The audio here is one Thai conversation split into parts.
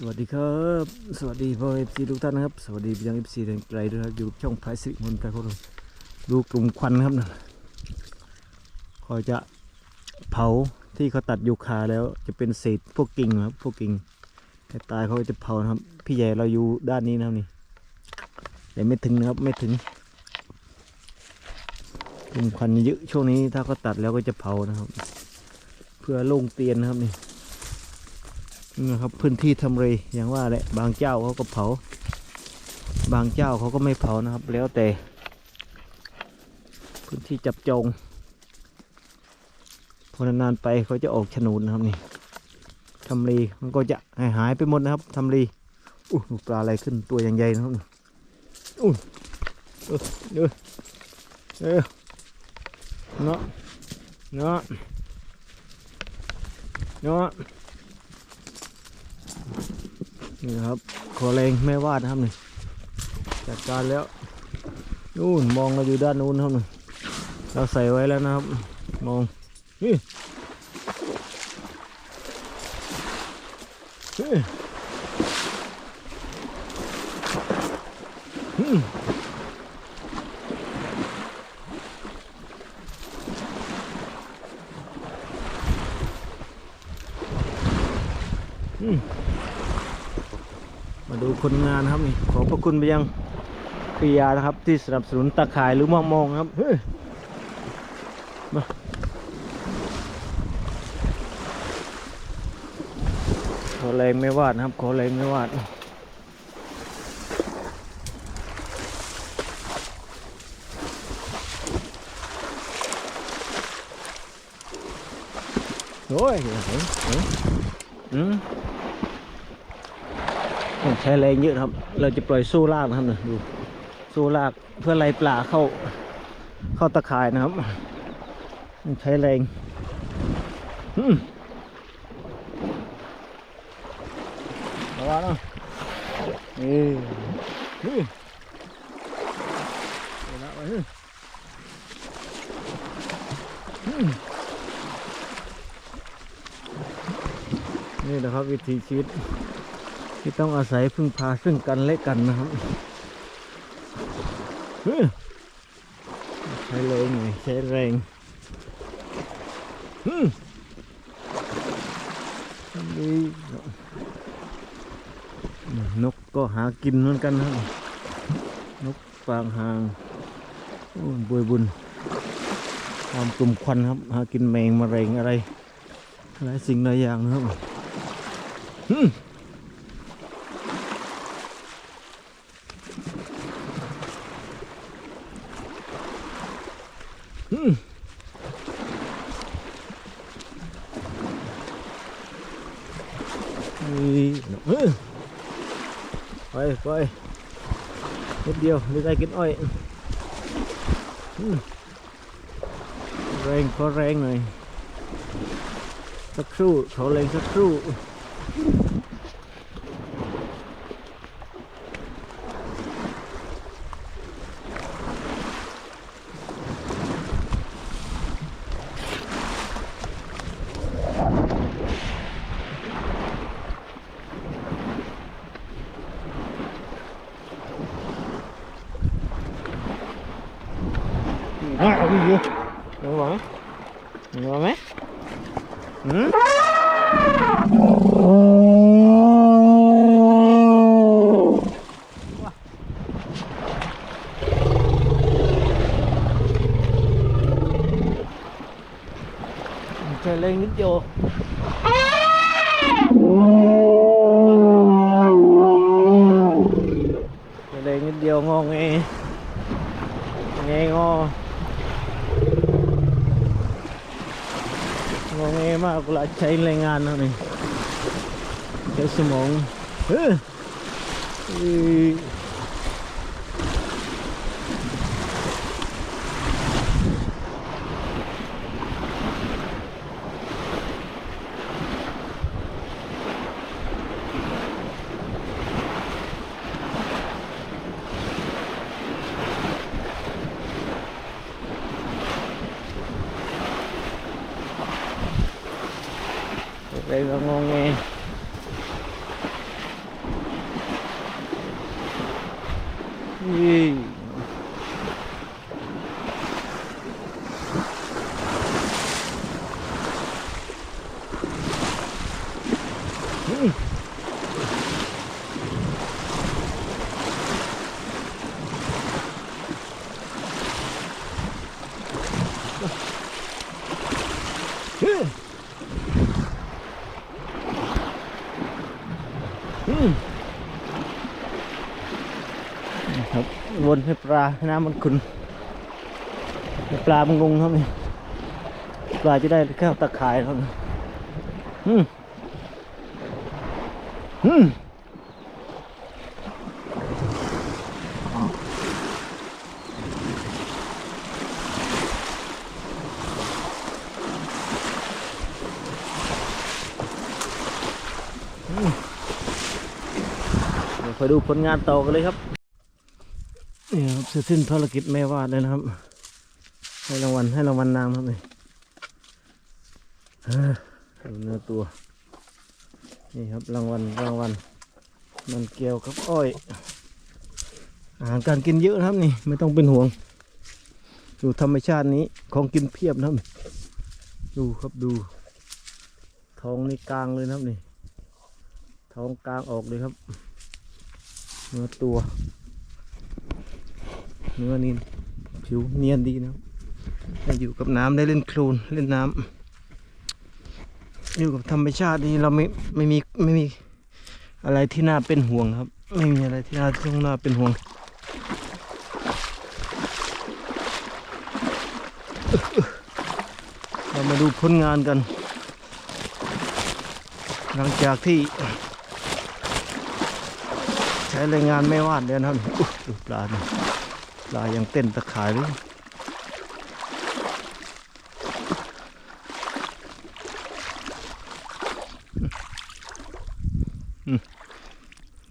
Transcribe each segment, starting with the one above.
สวัสดีครับ สวัสดีพ่อเอฟซีทุกท่านนะครับ สวัสดีพี่ยังเอฟซีทางไกลด้วยครับ อยู่ช่องไพายสิริมนต์ไกลโคตรดูกลุ่มควันครับนะคอยจะเผาที่เขาตัดยูคาแล้วจะเป็นเศษพวกกิ่งนะครับพวกกิ่งแต่ตายเขาจะเผานะครับ พี่ใหญ่เราอยู่ด้านนี้นะครับนี่แต่ไม่ถึงนะครับไม่ถึงกลุ่มควันเยอะช่วงนี้ถ้าเขาตัดแล้วก็จะเผานะครับ เพื่อโล่งเตียนนะครับนี่ นี่นะครับพื้นที่ทำเลอย่างว่าแหละบางเจ้าเขาก็เผา บางเจ้าเขาก็ไม่เผานะครับ แล้วแต่ พื้นที่จับจองพอนานๆไปเขาจะออกฉนดนนะครับนี่ทำเลมันก็จะหายหายไปหมดนะครับทำเลอู้ปลาอะไรขึ้นตัวอย่างใหญ่นะครับอู้เออเออเออเนาะเนาะเนาะ นี่ครับขอแรงแม่วาดนะครับนี่จัดการแล้วนู่นมองเราอยู่ด้านนู้นครับนี่เราใส่ไว้แล้วนะครับ มองนี่นี่อืมอืม มาดู คนงานนะครับนี่ขอพระคุณไปยังพิยานะครับ ที่สนับสนุนตาข่ายหรือมองมองครับเฮ้ยมาขอแรงไม่วาดนะครับ ขอแรงไม่วาดโอ้ยเห็นเห็นเห็นอืม ใช้แรงเยอะครับ เราจะปล่อยสู้ลากนะครับนะดูสู้ลากเพื่อไล่ปลาเข้าเข้าตะข่ายนะครับ ใช้แรงอืมระวังนะนี่นี่ละไว้นี่นี่นะครับวิถีชีวิต ที่ต้องอาศัยพึ่งพาซึ่งกันและกันนะครับใช้แรงหน่อยใช้แรงนี่นกก็หากินเหมือนกันนะนกฟางหางบวยบุญตามกลุ่มควันครับ หากินแมงมะเร็งอะไรหลายสิ่งหลายอย่างนะครับอืม อืมนี่เฮ้ย ไปไปนิดเดียวไม่ได้กินอ้อยแรงขอแรงหน่อยสักครู่ขอแรงสักครู่อะเอาดิเยอะระวังระวังไหม อืมใช้แรงนิดเดียวใช้แรงนิดเดียวงอแงแงงอ งงเงมากเวลาใช้แรงงานนะนี่ใช้สมองเฮ้ยอีแรงงงเง นี่นี่เฮ้ยอืม ครับว นให้ปลาให้น้ำมันขุนให้ปลามันงงครับนี่ปลาจะได้เข้าตะข่ายครับอืมอืมเดี๋ยวคอยดูผลงานต่อกันเลยครับ ครับเสร็จสิ้นภารกิจแม่วาดเลยนะครับ ให้รางวัลให้รางวัลนางครับนี่ดูเนื้อตัว นี่ครับรางวัลรางวัลมันเกี่ยวกับอ้อยอาหารการกินเยอะนะครับนี่ ไม่ต้องเป็นห่วง ดูธรรมชาตินี้ของกินเพียบนะครับ ดูครับดู ท้องนี่กลางเลยนะครับนี่ ท้องกลางออกเลยครับเนื้อตัว เนื้อนี่ผิวเนียนดีนะได้อยู่กับน้ำได้เล่นโคลนเล่นน้ำอยู่กับธรรมชาตินี่เราไม่ไม่มีไม่มีอะไรที่น่าเป็นห่วงครับ ไม่มีอะไรที่น่าต้องน่าเป็นห่วงเรามาดูผลงานกัน หลังจากที่ ใช้แรงงานไม่วาดเดียวนะครับปลาเนี่ย ลายยังเต้นตะขายเลย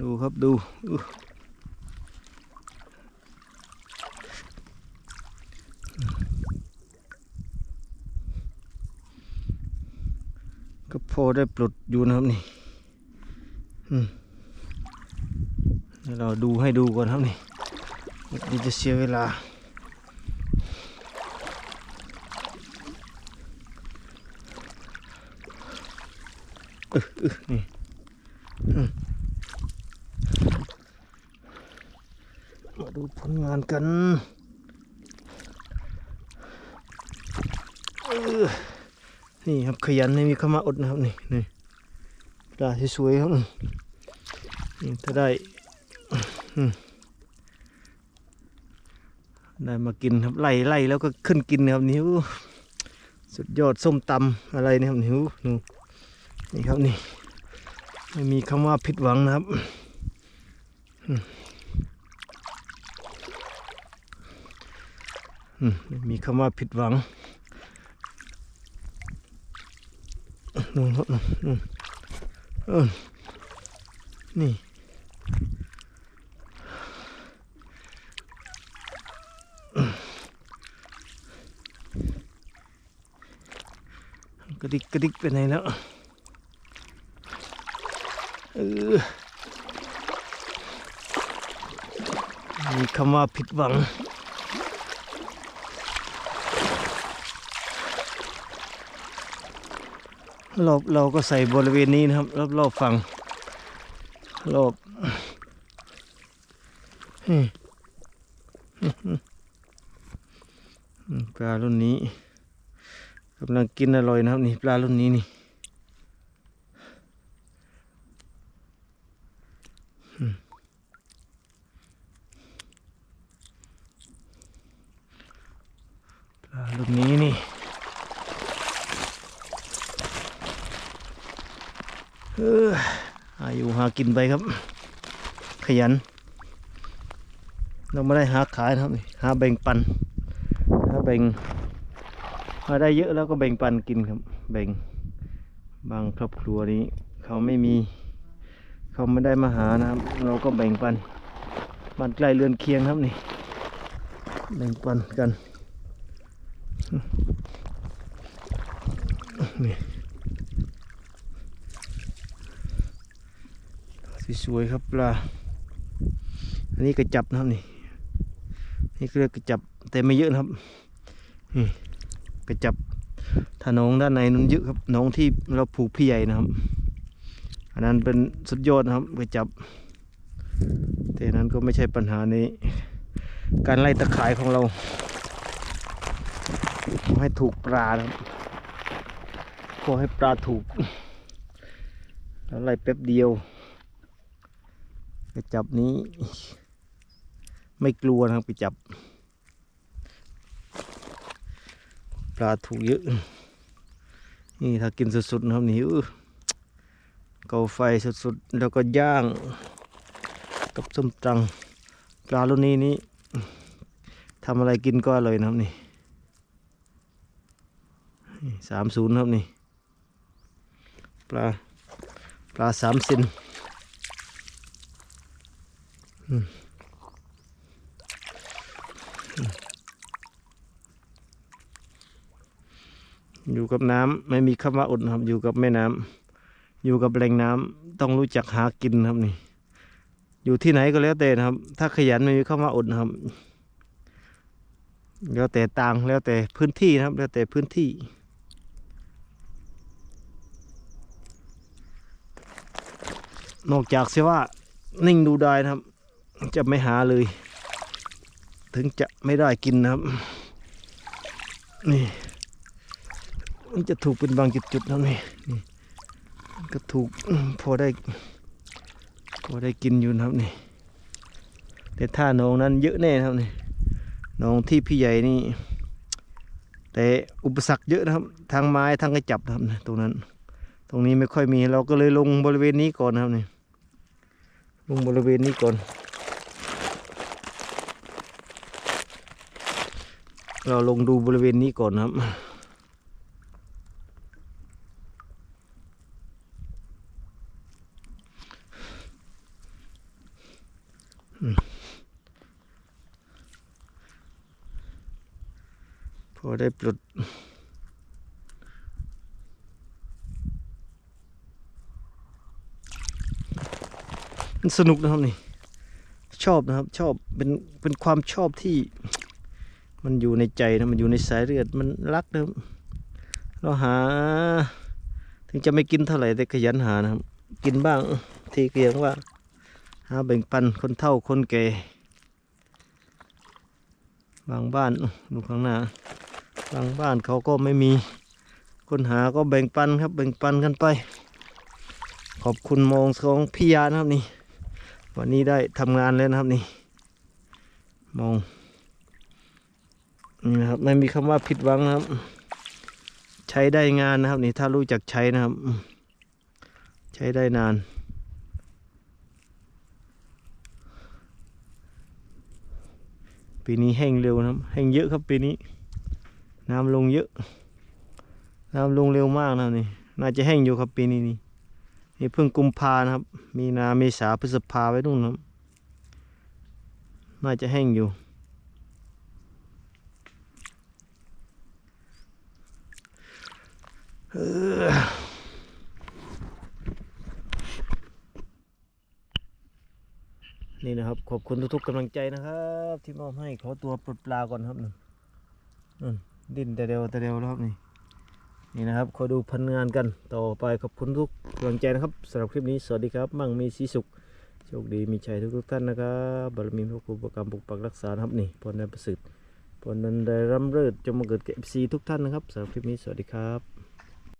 ดูครับดูก็พอได้ปลดอยู่นะครับนี่เราดูให้ดูก่อนครับนี่ นี่จะเสียเวลาเออเออนี่มาดูผลงานกันนี่ครับขยันไม่มีคำว่าอดนะครับนี่นี่ปลาสวยๆครับนี่ถ้าได้ ได้มากินครับไล่ไล่แล้วก็ขึ้นกินนะครับนิ้ว สุดยอดส้มตำอะไรนะครับนิ้วนูนี่ครับนี่ไม่มีคำว่าผิดหวังนะครับอืมอืมไม่มีคำว่าผิดหวังนู่นครับนู่นนู่นเออนี่ กระดิกกระดิกไปไหนแล้วเออมีคำว่าผิดหวัง รอบเราก็ใส่บริเวณนี้นะครับ รอบรอบฝั่งรอบปลารุ่นนี้ กำลังกินอร่อยนะครับนี่ปลารุ่นนี้นี่ปลารุ่นนี้นี่เอออาอยู่หากินไปครับ ขยัน เราไม่ได้หาขายนะครับนี่หาแบ่งปันหาแบ่ง มาได้เยอะแล้วก็แบ่งปันกินครับ แบ่งบางครอบครัวนี้ เขาไม่มี เขาไม่ได้มาหานะครับ เราก็แบ่งปันบ้านใกล้เรือนเคียงครับนี่แบ่งปันกันนี่สวยๆครับปลา อันนี้ก็จับนะครับนี่ นี่เรียกกระจับแต่ไม่เยอะนะครับนี่ กระจับถ้าน้องด้านในนั้นเยอะครับน้องที่เราผูกพี่ใหญ่นะครับ อันนั้นเป็นสุดยอดนะครับกระจับ แต่นั้นก็ไม่ใช่ปัญหาในการไล่ตะข่ายของเราขอให้ถูกปลานะครับขอให้ปลาถูกแล้วไล่แป๊บเดียวกระจับนี้ ไม่กลัวนะครับไปจับ ป ลาถูกเยอะ นี่ถ้ากินสุดๆนะครับนี่เกาไฟสุดๆ แล้วก็ย่าง กับส้มตังปลารุ่นนี้นี่ทำอะไรกินก็อร่อยนะครับนี่สามศูนย์ครับนี่ ปลา ปลาสามเซน อยู่กับน้ำไม่มีคำว่าอดครับ อยู่กับแม่น้ำอยู่กับแหล่งน้ำต้องรู้จักหากินครับนี่ อยู่ที่ไหนก็แล้วแต่นะครับ ถ้าขยันไม่มีเข้ามาอดครับ แล้วแต่ต่างแล้วแต่พื้นที่นะครับ แล้วแต่พื้นที่นอกจากเสียว่านิ่งดูได้นะครับ จะไม่หาเลย ถึงจะไม่ได้กินนะครับ นี่ มันจะถูกเป็นบางจุดๆนะนี่นี่ก็ถูกพอได้พอได้กินอยู่นะครับนี่ แต่ถ้าหนองนั้นเยอะแน่นะครับนี่หนองที่พี่ใหญ่นี่ แต่อุปสรรคเยอะนะครับ ทางไม้ทางกระจับนะครับตรงนั้น ตรงนี้ไม่ค่อยมีเราก็เลยลงบริเวณนี้ก่อนนะครับนี่ลงบริเวณนี้ก่อนเราลงดูบริเวณนี้ก่อนนะครับ ได้ปลดมันสนุกนะครับนี่ ชอบนะครับชอบเป็นเป็นความชอบที่ มันอยู่ในใจนะมันอยู่ในสายเลือดมันรักนะครับเราหา ถึงจะไม่กินเท่าไหร่แต่ขยันหานะครับ กินบ้างทีเกียงว่า หาแบ่งปันคนเฒ่าคนแก่บางบ้านดูข้างหน้า บางบ้านเขาก็ไม่มี คนหาก็แบ่งปันครับ แบ่งปันกันไป ขอบคุณมองของพี่ยานะครับนี่ วันนี้ได้ทำงานแล้วนะครับนี่ มองนี่นะครับไม่มีคำว่าผิดหวังนะครับ ใช้ได้งานนะครับ นี่ถ้ารู้จักใช้นะครับ ใช้ได้นานปีนี้แห้งเร็วนะครับแห้งเยอะครับปีนี้ น้ำลงเยอะ น้ำลงเร็วมากนะนี่ น่าจะแห้งอยู่ครับปีนี้นี่นี่เพิ่งกุมภานะครับ มีนาเมษาพฤษภาไว้นู่นนะครับ น่าจะแห้งอยู่ เออนี่นะครับ ขอบคุณทุกๆกำลังใจนะครับ ที่มอบให้ขอตัวปลดปลาก่อนครับนั่น ดิ้นแต่เดียวแต่เดียวแล้วครับนี่นี่นะครับคอยดูพันงานกันต่อไปขอบคุณทุกกำลังใจนะครับสำหรับคลิปนี้สวัสดีครับ มั่งมีสีสุขโชคดีมีชัยทุกทุกท่านนะครับบารมีพระครูประกรรมปกปักรักษาครับนี่พรนันประสิทธิ์พรนันได้ร่ำเริดจงมาเกิดแก่ซีทุกท่านนะครับสำหรับคลิปนี้สวัสดีครับ